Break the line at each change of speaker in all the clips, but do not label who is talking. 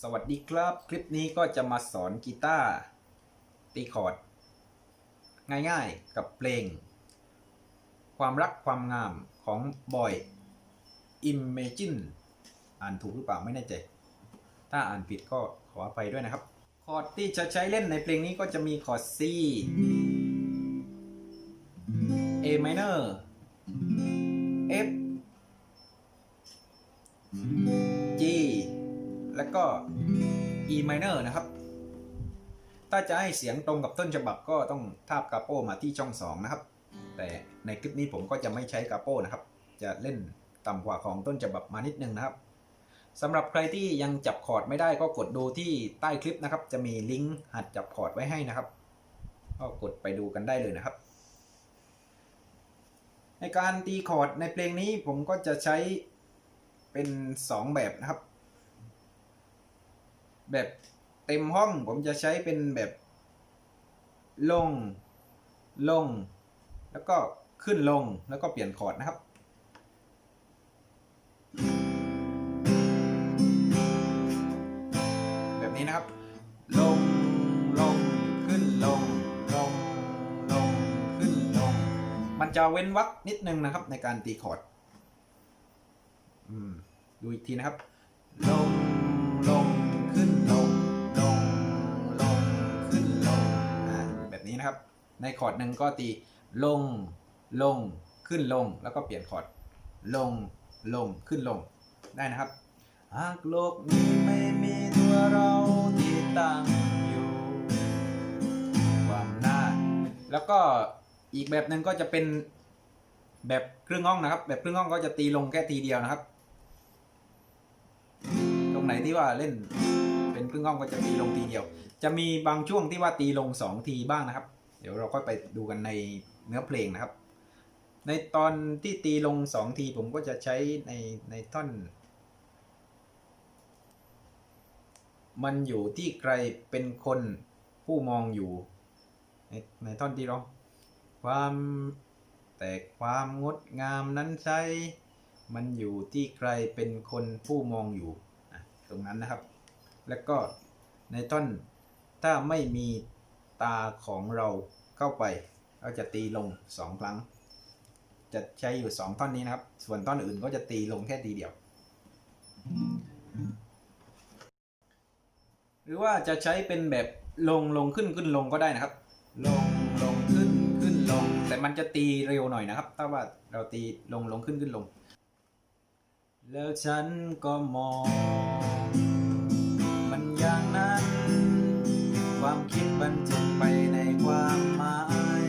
สวัสดีครับ คลิปนี้ก็จะมาสอนกีตาร์ตีคอร์ด ง่ายๆกับเพลง ความรักความงามของบอย Imagine อ่านถูกหรือเปล่าไม่แน่ใจ ถ้าอ่านผิดก็ขออภัยด้วยนะครับ คอร์ดที่จะใช้เล่นในเพลงนี้ก็จะมีคอร์ด C A minor F แล้วก็ E minor นะครับ ถ้าจะให้เสียงตรงกับต้นฉบับก็ต้องทาบกาโป้มาที่ช่อง 2 นะครับ แต่ในคลิปนี้ผมก็จะไม่ใช้กาโป้นะครับ จะเล่นต่ำกว่าของต้นฉบับมานิดนึงนะครับสำหรับใครที่ยังจับคอร์ดไม่ได้ก็กดดูที่ใต้คลิปนะครับ จะมีลิงก์หัดจับคอร์ดไว้ให้นะครับ ก็กดไปดูกันได้เลยนะครับ ในการตีคอร์ดในเพลงนี้ผมก็จะใช้เป็น 2 แบบนะครับ แบบเต็มห้องผมจะใช้เป็นแบบลง ลง แล้วก็ขึ้นลงแล้วก็เปลี่ยนคอร์ดนะครับ แบบนี้นะครับ ลง ลง ขึ้นลง ลง ลง ขึ้นลง มันจะเว้นวรรคนิดนึงนะครับในการตีคอร์ดดูอีกทีนะครับ ลง ลง ในคอร์ดหนึ่งก็ตีลง ลง ขึ้นลง แล้วก็เปลี่ยนคอร์ด ลง ลง ขึ้นลง ได้นะครับ หากโลกนี้ไม่มีตัวเราที่ตั้งอยู่ ความน่า แล้วก็อีกแบบหนึ่งก็จะเป็นแบบครึ่งห้องนะครับ แบบครึ่งห้องก็จะตีลงแค่ทีเดียวนะครับ ตรงไหนที่ว่าเล่นเป็นครึ่งห้องก็จะตีลงทีเดียว จะมีบางช่วงที่ว่าตีลงสองทีบ้างนะครับ ดี๋ยวเราก็ไปดูกันในเนื้อเพลงนะครับ ในตอนที่ตีลงสองทีผมก็จะใช้ในในท่อน มันอยู่ที่ใครเป็นคนผู้มองอยู่ ในในท่อนที่ร้องความแต่ความงดงามนั้นใช่มันอยู่ที่ใครเป็นคนผู้มองอยู่ตรงนั้นนะครับ แล้วก็ในท่อนถ้าไม่มี ตาของเราเข้าไป เราจะตีลงสองครั้ง จะใช้อยู่สองท่อนนี้นะครับ ส่วนท่อนอื่นก็จะตีลงแค่ทีเดียว หรือว่าจะใช้เป็นแบบลงลงขึ้นขึ้นลงก็ได้นะครับ ลงลงขึ้นขึ้นลง แต่มันจะตีเร็วหน่อยนะครับ ถ้าว่าเราตีลงลงขึ้นขึ้นลง แล้วฉันก็มอง มันอย่างนั้น ความคิดบรรจุไปในความหมาย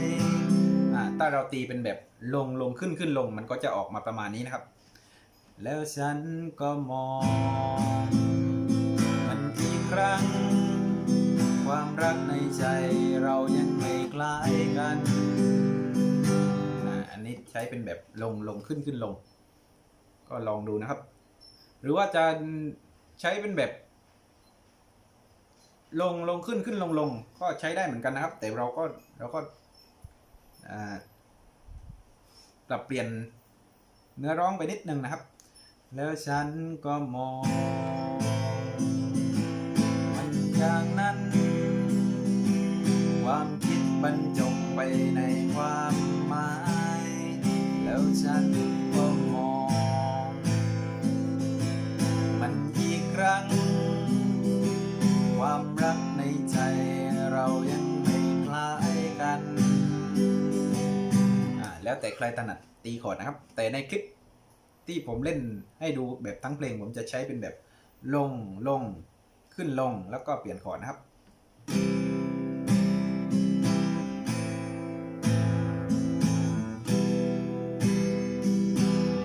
อ่าถ้าเราตีเป็นแบบลงลงขึ้นขึ้นลงมันก็จะออกมาประมาณนี้นะครับ แล้วฉันก็มองมันอีกครั้ง ความรักในใจเรายังไม่คล้ายกันอันนี้ใช้เป็นแบบลงลงขึ้นขึ้นลง ก็ลองดูนะครับ หรือว่าจะใช้เป็นแบบ ลงลงขึ้นขึ้นลงลงก็ใช้ได้เหมือนกันนะครับ แต่เราก็เราก็ปรับเปลี่ยนเนื้อร้องไปนิดนึงนะครับ แล้วฉันก็มองมันอย่างนั้น ความคิดบรรจงไปในความหมาย แล้วฉัน แล้วแต่ใครถนัดตีคอร์ดนะครับ แต่ในคลิปที่ผมเล่นให้ดูแบบทั้งเพลง ผมจะใช้เป็นแบบลงลงขึ้นลงแล้วก็เปลี่ยนคอร์ดนะครับ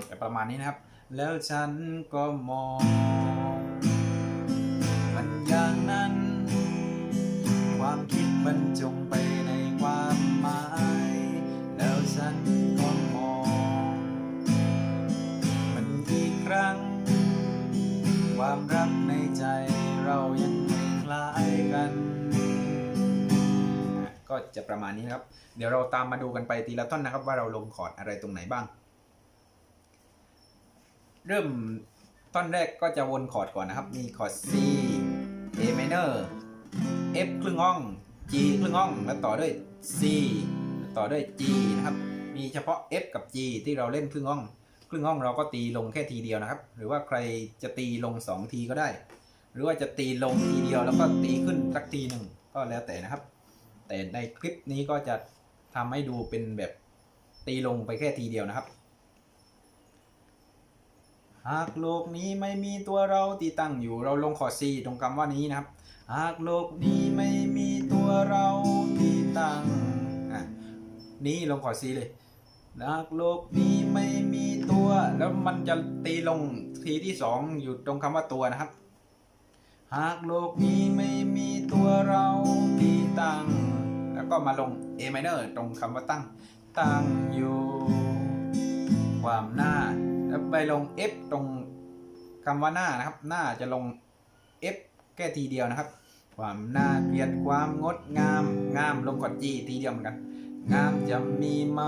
แต่ประมาณนี้นะครับ แล้วฉันก็มอง มันอย่างนั้น ความคิดบรรจงไปในความหมาย ครั้ง ความรักในใจเรายังไม่คล้ายกัน ก็จะประมาณนี้ครับ เดี๋ยวเราตามมาดูกันไปทีละท่อนนะครับว่าเราลงคอร์ดอะไรตรงไหนบ้าง เริ่มท่อนแรกก็จะวนคอร์ดก่อนนะครับ มีคอร์ด C A minor F ครึ่งห้อง G ครึ่งห้อง แล้วต่อด้วย C ต่อด้วย G นะครับ มีเฉพาะ F กับ G ที่เราเล่นครึ่งห้อง ครึ่งห้องเราก็ตีลงแค่ทีเดียวนะครับ หรือว่าใครจะตีลง 2 ทีก็ได้ หรือว่าจะตีลงทีเดียวแล้วก็ตีขึ้นสักทีหนึ่งก็แล้วแต่นะครับ แต่ในคลิปนี้ก็จะทำให้ดูเป็นแบบตีลงไปแค่ทีเดียวนะครับ หากโลกนี้ไม่มีตัวเราที่ตั้งอยู่เราลงคอร์ด C ตรงคำว่านี้นะครับ หากโลกนี้ไม่มีตัวเราที่ตั้งอะนี้ลงคอร์ด C เลย หากโลกนี้ไม่มีตัว แล้วมันจะตีลงทีที่สองอยู่ตรงคำว่าตัวนะครับ หากโลกนี้ไม่มีตัวเราที่ตั้ง แล้วก็มาลง A minor ตรงคำว่าตั้ง ตั้งอยู่ ความหน้า แล้วไปลง F ตรงคำว่าหน้านะครับ หน้าจะลง F แค่ทีเดียวนะครับ ความน่าเกลียดความงดงาม งามลงกอด G ทีเดียวเหมือนกัน งามจะมีไหม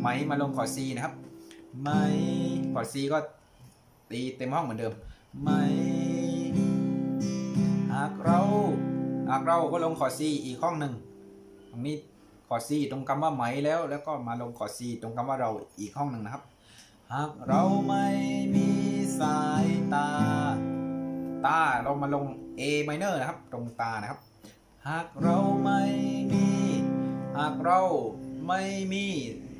ไหมมาลงคอร์ด C นะครับไหมคอร์ด C ก็ตีเต็มห้องเหมือนเดิมไหมหากเราหากเราก็ลงคอร์ด C อีกห้องหนึ่งตรงนี้คอร์ด C ตรงคำว่าไหมแล้ว แล้วก็มาลงคอร์ด C ตรงคำว่าเราอีกห้องหนึ่งนะครับ หากเราไม่มีสายตา ตาเรามาลง A minor นะครับ ตรงตานะครับ หากเราไม่มี หากเราไม่มี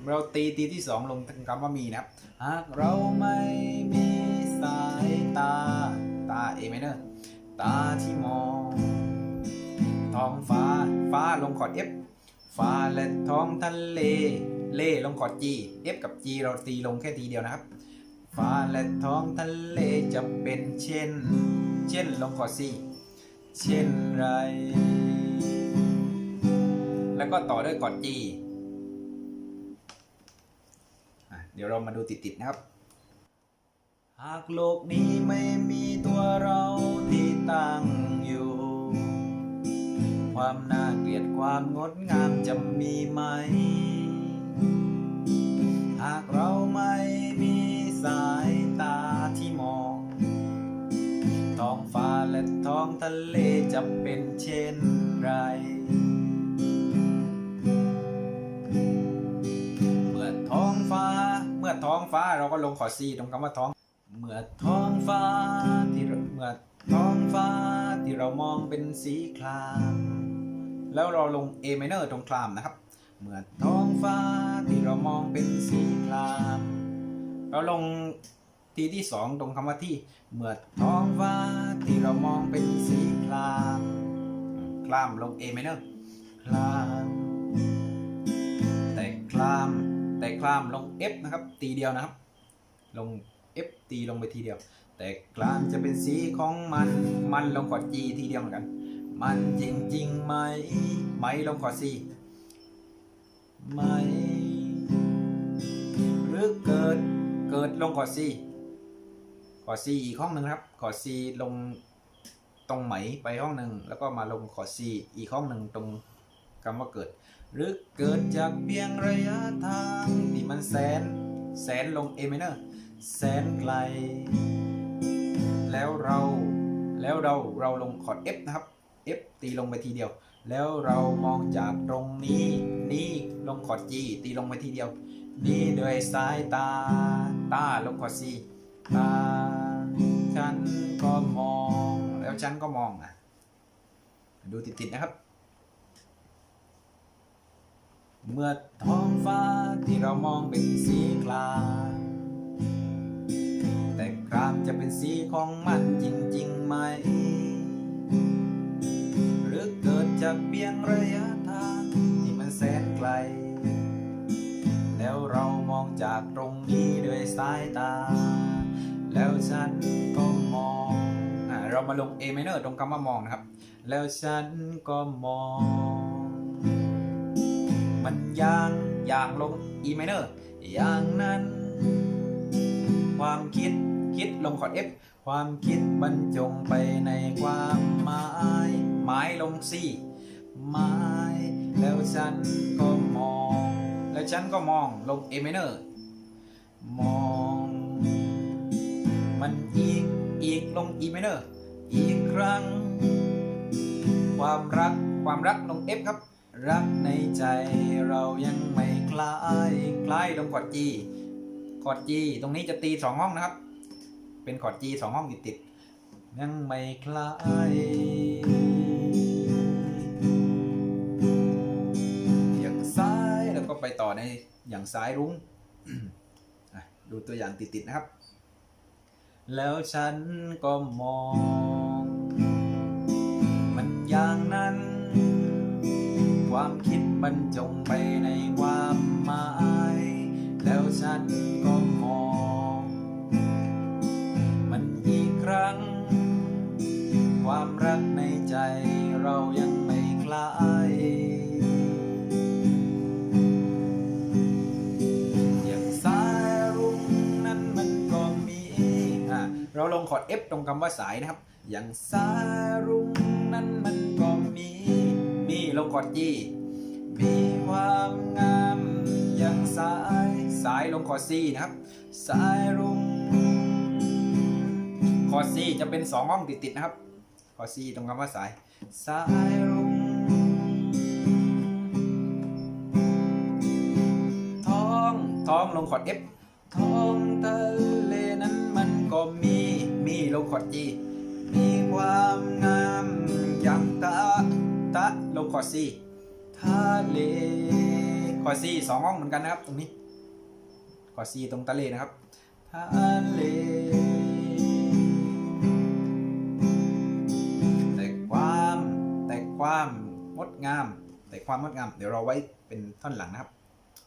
เราตีตีที่สองลงคำว่ามีนะครับ หากเราไม่มีสายตา ตา A minor ตาที่มองท้องฟ้าฟ้าลงคอร์ด F ฟ้าและท้องทะเล เล่ลงคอร์ด G F กับ G เราตีลงแค่ทีเดียวนะครับฟ้าและท้องทะเลจะเป็นเช่น เช่นลงคอร์ด C เช่นไร แล้วก็ต่อด้วยคอด G อะเดี๋ยวเรามาดูติดๆนะครับ หากโลกนี้ไม่มีตัวเราที่ตั้งอยู่ ความน่าเกลียดความงดงามจะมีไหม หากเราไม่มีสายตาที่มอง ท้องฟ้าและท้องทะเลจะเป็นเช่นไร ท้องฟ้าเราก็ลงขอซีตรงคำว่าท้อง เมื่อท้องฟ้าที่เมื่อท้องฟ้าที่เรามองเป็นสีคราม แล้วเราลง A minor ตรงคลามนะครับ เมื่อท้องฟ้าที่เรามองเป็นสีคราม เราลงทีที่สองตรงคำว่าที่ เมื่อท้องฟ้าที่เรามองเป็นสีคราม คลามลง A minor คลาม แต่คลาม แต่คลามลง F นะครับตีเดียวนะครับ ลง F ตีลงไปทีเดียว แต่คลามจะเป็นสีของมัน มันลงกอด G ทีเดียวเหมือนกัน มันจริงจริงไหมไหมลงกอด C ไหมหรือเกิดเกิดลงกอด C กอด C อีกห้องหนึ่งครับกอด C ลงตรงไหมไปห้องหนึ่งแล้วก็มาลงกอด C อีกห้องหนึ่งตรงคำว่าเกิด หรือเกิดจากเพียงระยะทางที่มันแสน แสนลง A minor แสนไกล แล้วเราแล้วเราเราลงคอร์ด F นะครับ F ตีลงไปทีเดียว แล้วเรามองจากตรงนี้นี่ลงคอร์ด G ตีลงไปทีเดียว นี่ด้วยสายตาตาลงคอร์ด C ตาฉันก็มอง แล้วฉันก็มองอะดูติดๆนะครับ เมื่อท้องฟ้าที่เรามองเป็นสีคราแต่ครามจะเป็นสีของมันจริงๆไหม หรือเกิดจากเพียงระยะทางที่มันแสนไกล แล้วเรามองจากตรงนี้ด้วยสายตา แล้วฉันก็มองอเรามาลง A minor ตรงคำว่ามองนะครับ แล้วฉันก็มอง มันอย่างอย่างลง E minor อย่างนั้น ความคิดคิดลงคอร์ด F ความคิดบรรจงไปในความหมายหมายลง C หมายแล้วฉันก็มอง แล้วฉันก็มองลง A minor มองมมันอีกอีกลง E minor อีกครั้ง ความรักความรักลง F ครับ รักในใจเรายังไม่คลายคลายลงกอด G กอด G ตรงนี้จะตีสองห้องนะครับ เป็นคอร์ด G สองห้องติดติดยังไม่คลายอย่างซ้ายแล้วก็ไปต่อในอย่างซ้ายรุ้งดูตัวอย่างติดๆนะครับ แล้วฉันก็มอง มันอย่างนั้น ความคิดบรรจงไปในความหมาย แล้วฉันก็มอง มันอีกครั้ง ความรักในใจเรายังไม่คลายอย่างสายรุ้งนั้นมันก็มีอะเราลงคอด F ตรงคำว่าสายนะครับ อย่างสายรุ้งนั้นมันก็มี มีลงคอร์ด G มีความงามอย่างสายสายลงคอร์ด C นะครับ สายรุ้งคอร์ด C จะเป็น2ห้องติดๆนะครับคอร์ด C ตรงคำว่าสาย สายรุ้งท้องท้องลงคอร์ด F ท้องทะเลนั้นมันก็มีมีลงคอร์ด G มีความงามอย่างตะ ตะลงคอร์ด C ทะเลคอร์ด C สองห้องเหมือนกันนะครับ ตรงนี้คอร์ด C ตรงทะเลนะครับทะเลแต่ความแต่ความงดงาม แต่ความงดงาม เดี๋ยวเราไว้เป็นท่อนหลังนะครับ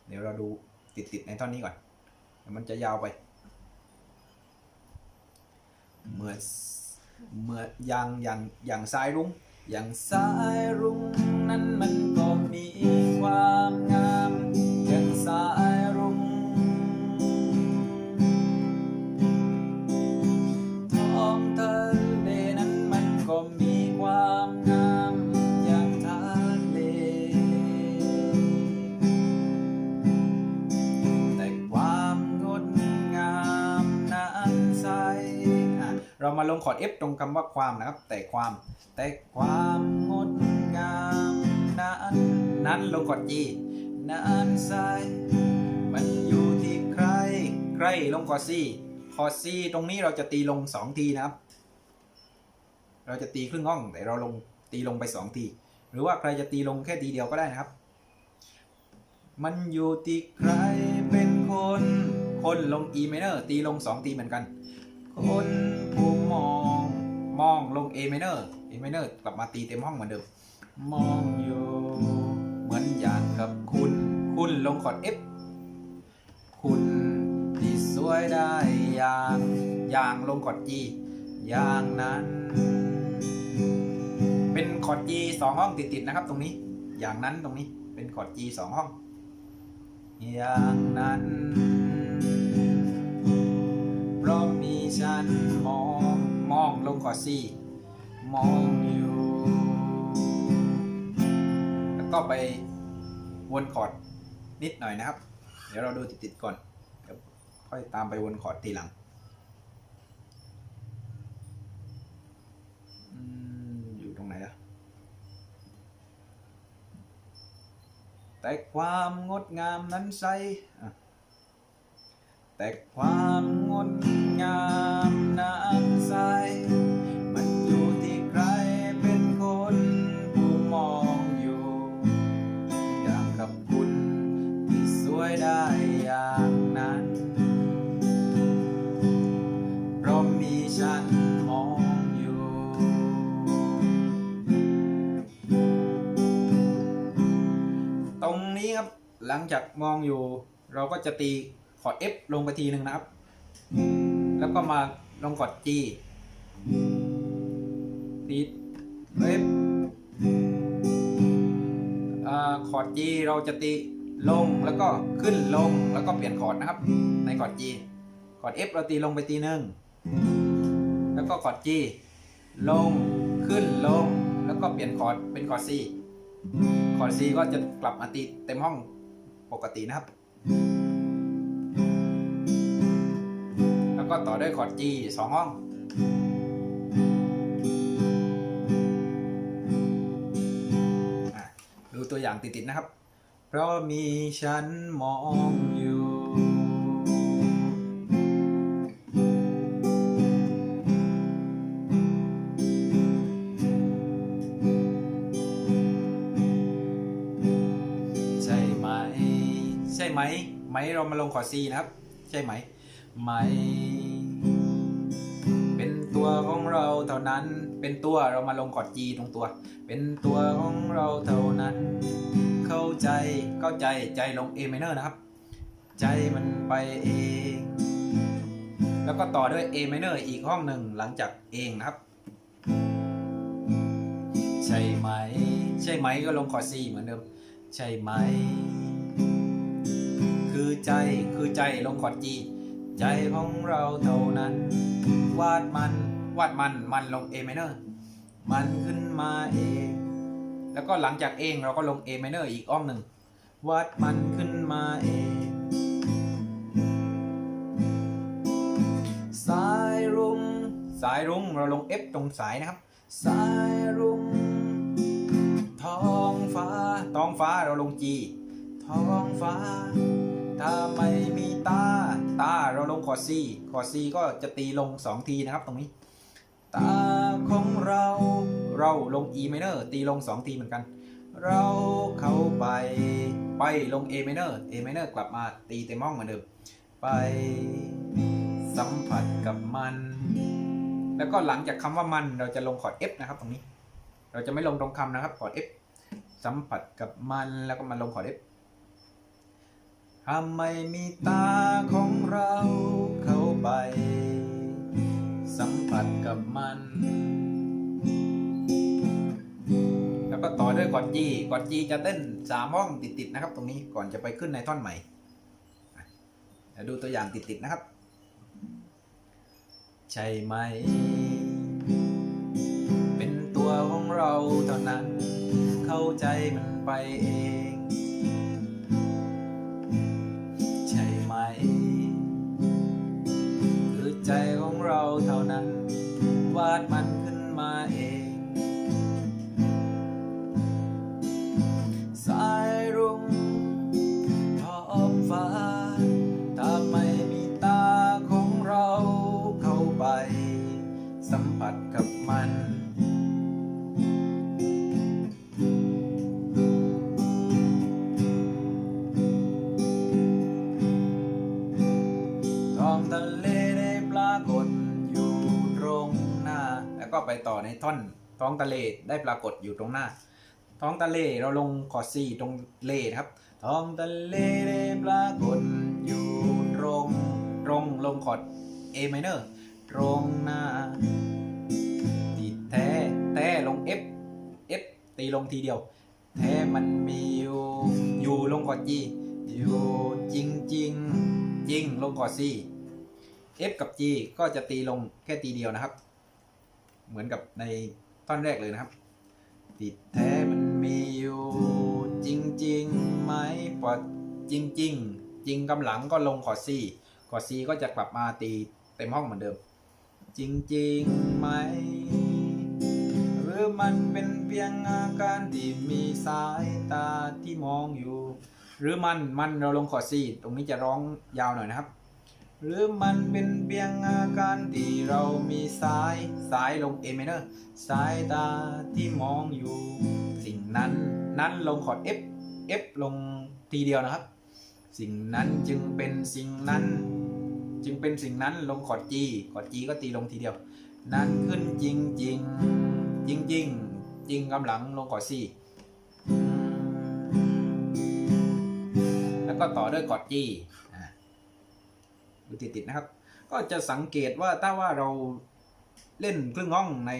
เดี๋ยวเราดูติดติดๆในท่อนนี้ก่อนเดี๋ยวมันจะยาวไปเมื่อเมื่ออย่างอย่างอย่างสายรุ้ง อย่างสายรุ้งนั้นมันก็มีความงามอย่างสาย เรามาลงคอร์ด F ตรงคำว่าความนะครับ แต่ความ แต่ความงดงามนั้นนั้นลงคอร์ด G นั้นใสมันอยู่ที่ใคร ใครลงคอร์ด C คอร์ด C ตรงนี้เราจะตีลง 2 ทีนะครับ เราจะตีครึ่งห้อง แต่เราลงตีลงไป 2 ที หรือว่าใครจะตีลงแค่ทีเดียวก็ได้นะครับ มันอยู่ที่ใครเป็นคน คนลง E minor ตีลง 2 ทีเหมือนกัน คนผู้มอง มองลง A minor A minor กลับมาตีเต็มห้องเหมือนเดิม มองอยู่เหมือนอย่างกับคุณ คุณลงคอร์ด F คุณที่สวยได้อย่างอย่างลงคอร์ด G อย่างนั้น เป็นคอร์ด G สองห้องติดๆนะครับ ตรงนี้ อย่างนั้นตรงนี้เป็นคอร์ด G สองห้อง อย่างนั้น ราะมีฉันมองมองลงคอร์ด C มองอยู่ แล้วก็ไปวนคอร์ดนิดหน่อยนะครับ เดี๋ยวเราดูติดๆก่อนเดี๋ยวค่อยตามไปวนคอร์ดทีหลังอยู่ตรงไหนล่ะแต่ความงดงามนั้นใส่ แต่ความงดงามนั้นใส มันอยู่ที่ใครเป็นคนผู้มองอยู่อย่างกับคุณที่สวยได้อย่างนั้น เพราะมีฉันมองอยู่ ตรงนี้ครับหลังจากมองอยู่ เราก็จะตี อร์ด F ลงไปทีหนึ่งนะครับ แล้วก็มาลงคอร์ด G ตี F อ่าคอร์ด G เราจะตีลงแล้วก็ขึ้นลงแล้วก็เปลี่ยนคอร์ดนะครับ ในคอร์ด G คอร์ด F เราตีลงไปตีหนึ่งแล้วก็คอร์ด G ลงขึ้นลงแล้วก็เปลี่ยนคอร์ดเป็นคอร์ด C คอร์ด C ก็จะกลับมาตีเต็มห้องปกตินะครับ ก็ต่อด้วยคอร์ด G สองห้องอดูตัวอย่างติดๆนะครับ เพราะมีฉันมองอยู่ ใช่ไหม ใช่ไหม ไหมเรามาลงคอร์ด C นะครับ ใช่ไหม ไหม เป็นตัวของเราเท่านั้น เป็นตัวเรามาลงคอร์ด G ตรงตัว เป็นตัวของเราเท่านั้น เข้าใจเข้าใจใจลง A minor นะครับ ใจมันไปเอง แล้วก็ต่อด้วย A minor อีกห้องหนึ่งหลังจากเองนะครับ ใช่ไหม ใช่ไหมก็ลงคอร์ด C เหมือนเดิม ใช่ไหม คือใจคือใจลงคอร์ด G ใจของเราเท่านั้น วาดมันวาดมันมันลง A minor มันขึ้นมาเองแล้วก็หลังจากเองเราก็ลง A minor อีกอ้อมหนึ่งวาดมันขึ้นมาเองสายรุ้งสายรุ้งเราลง F ตรงสายนะครับ สายรุ้งท้องฟ้าท้องฟ้าเราลง G ท้องฟ้า ถ้าไม่มีตา ตาเราลงคอร์ด C คอร์ด C ก็จะตีลง 2 ทีนะครับตรงนี้ ตาของเราเราลง E minor ตีลง 2 ทีเหมือนกัน เราเข้าไปไปลง A minor A minor กลับมาตีเต็มห้องเหมือนเดิม ไปสัมผัสกับมัน แล้วก็หลังจากคำว่ามันเราจะลงคอร์ด F นะครับตรงนี้ เราจะไม่ลงตรงคำนะครับคอร์ด F สัมผัสกับมันแล้วก็มาลงคอร์ด F ทำไมมีตาของเราเข้าไป สัมผัสกับมัน แล้วก็ต่อด้วยกอดจีกอดจีจะเต้นสามห้องติดๆนะครับ ตรงนี้ก่อนจะไปขึ้นในท่อนใหม่อะเดี๋ยวดูตัวอย่างติดๆนะครับ ใช่ไหม เป็นตัวของเราเท่านั้น เข้าใจมันไปเอง ก็ไปต่อในท่อนท้องทะเลได้ปรากฏอยู่ตรงหน้า ท้องทะเลเราลงคอร์ดซีตรงเลนครับ ท้องทะเลได้ปรากฏอยู่ตรงตรงลงคอร์ด A minor ตรงหน้าที่แท้แท้ลง F F ตีลงทีเดียว แท้มันมีอยู่อยู่ลงคอร์ด G อยู่จริงจริงจริงลงคอร์ด C F กับ G ก็จะตีลงแค่ตีเดียวนะครับ เหมือนกับในท่อนแรกเลยนะครับ ติดแท้มันมีอยู่จริงๆไหมปอดจริงๆจริงกำลังก็ลงคอร์ด C คอร์ด C ก็จะกลับมาตีเต็มห้องเหมือนเดิม จริงๆไหม หรือมันเป็นเพียงอาการที่มีสายตาที่มองอยู่ หรือมันมันเราลงคอร์ด C ตรงนี้จะร้องยาวหน่อยนะครับ หรือมันเป็นเพียงอาการที่เรามีสายสายลง A minor สายตาที่มองอยู่ สิ่งนั้นนั้นลงคอร์ด F F ลงทีเดียวนะครับ สิ่งนั้นจึงเป็นสิ่งนั้น จึงเป็นสิ่งนั้นลงคอร์ด G คอร์ด G ก็ตีลงทีเดียว นั้นขึ้นจริงจริงจริงจริงจริงกำลังลงคอร์ด C แล้วก็ต่อด้วยคอร์ด G อ่าดูติดๆนะครับ ก็จะสังเกตว่าถ้าว่าเราเล่นครึ่งห้องใน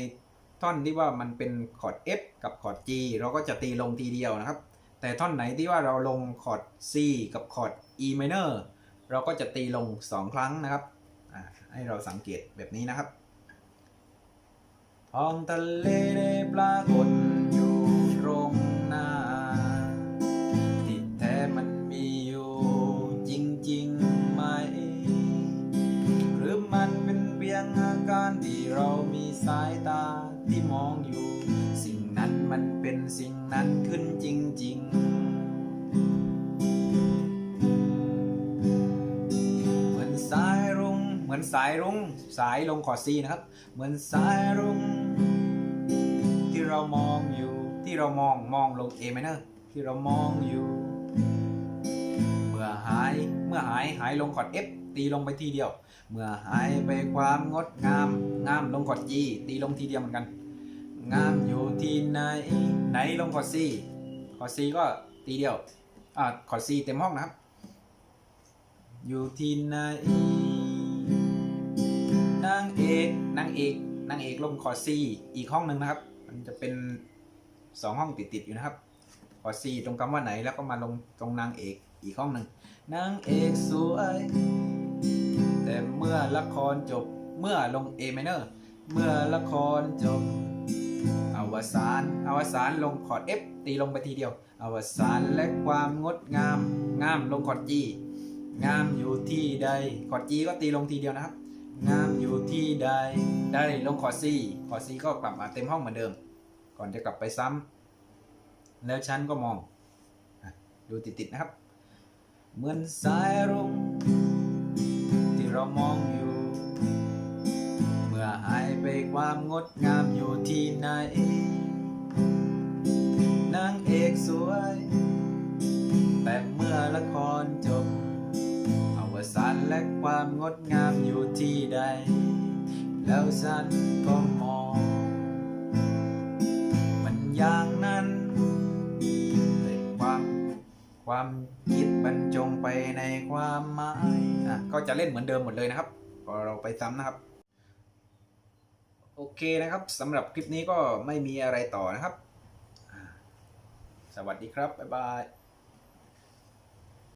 ท่อนที่ว่ามันเป็นคอร์ด F กับคอร์ด G เราก็จะตีลงทีเดียวนะครับ แต่ท่อนไหนที่ว่าเราลงคอร์ด C กับคอร์ด E minor เราก็จะตีลง 2 ครั้งนะครับให้เราสังเกตแบบนี้นะครับท้องทะเลได้ปรากฏอยู่ตรง สายตาที่มองอยู่ สิ่งนั้นมันเป็นสิ่งนั้นขึ้นจริง ๆ เหมือนสายรุ้งเหมือนสายรุ้งสายลงคอซีนะครับ เหมือนสายรุ้งที่เรามองอยู่ที่เรามองมองลง A minor ที่เรามองอยู่ เมื่อหายเมื่อหายหายลงคอด F ตีลงไปทีเดียว เมื่อหายไปความงดงาม งามลงคอร์ด G ตีลงทีเดียวเหมือนกัน งามอยู่ที่ไหน ไหนลงคอร์ด C คอร์ด C ก็ตีเดียวอ่าคอร์ด C เต็มห้องนะครับ อยู่ที่ไหนนางเอกนางเอกนางเอกลงคอร์ด C อีกห้องหนึ่งนะครับ มันจะเป็นสองห้องติดๆอยู่นะครับคอร์ด C ตรงคำว่าไหนแล้วก็มาลงตรงนางเอกอีกห้องหนึ่งนางเอกสวย แต่เมื่อละครจบเมื่อลง A minor เมื่อละครจบ อวสานอวสานลงคอร์ด F ตีลงไปทีเดียว อวสานและความงดงาม งามลงคอร์ด G งามอยู่ที่ใดคอร์ด G ก็ตีลงทีเดียวนะครับ งามอยู่ที่ใดได้ลงคอร์ด C คอร์ด C ก็กลับมาเต็มห้องเหมือนเดิม ก่อนจะกลับไปซ้ำแล้วฉันก็มองดูติดๆนะครับ เหมือนสายรุ้ง เรามองอยู่ เมื่อหายไปความงดงามอยู่ที่ไหนนางเอกสวย แต่เมื่อละครจบอวสานและความงดงามอยู่ที่ใด แล้วฉันก็มอง มันย่าง ความคิดบรรจงไปในความหมายอะก็จะเล่นเหมือนเดิมหมดเลยนะครับพอเราไปซ้ำนะครับ โอเคนะครับสำหรับคลิปนี้ก็ไม่มีอะไรต่อนะครับ สวัสดีครับ บ๊ายบาย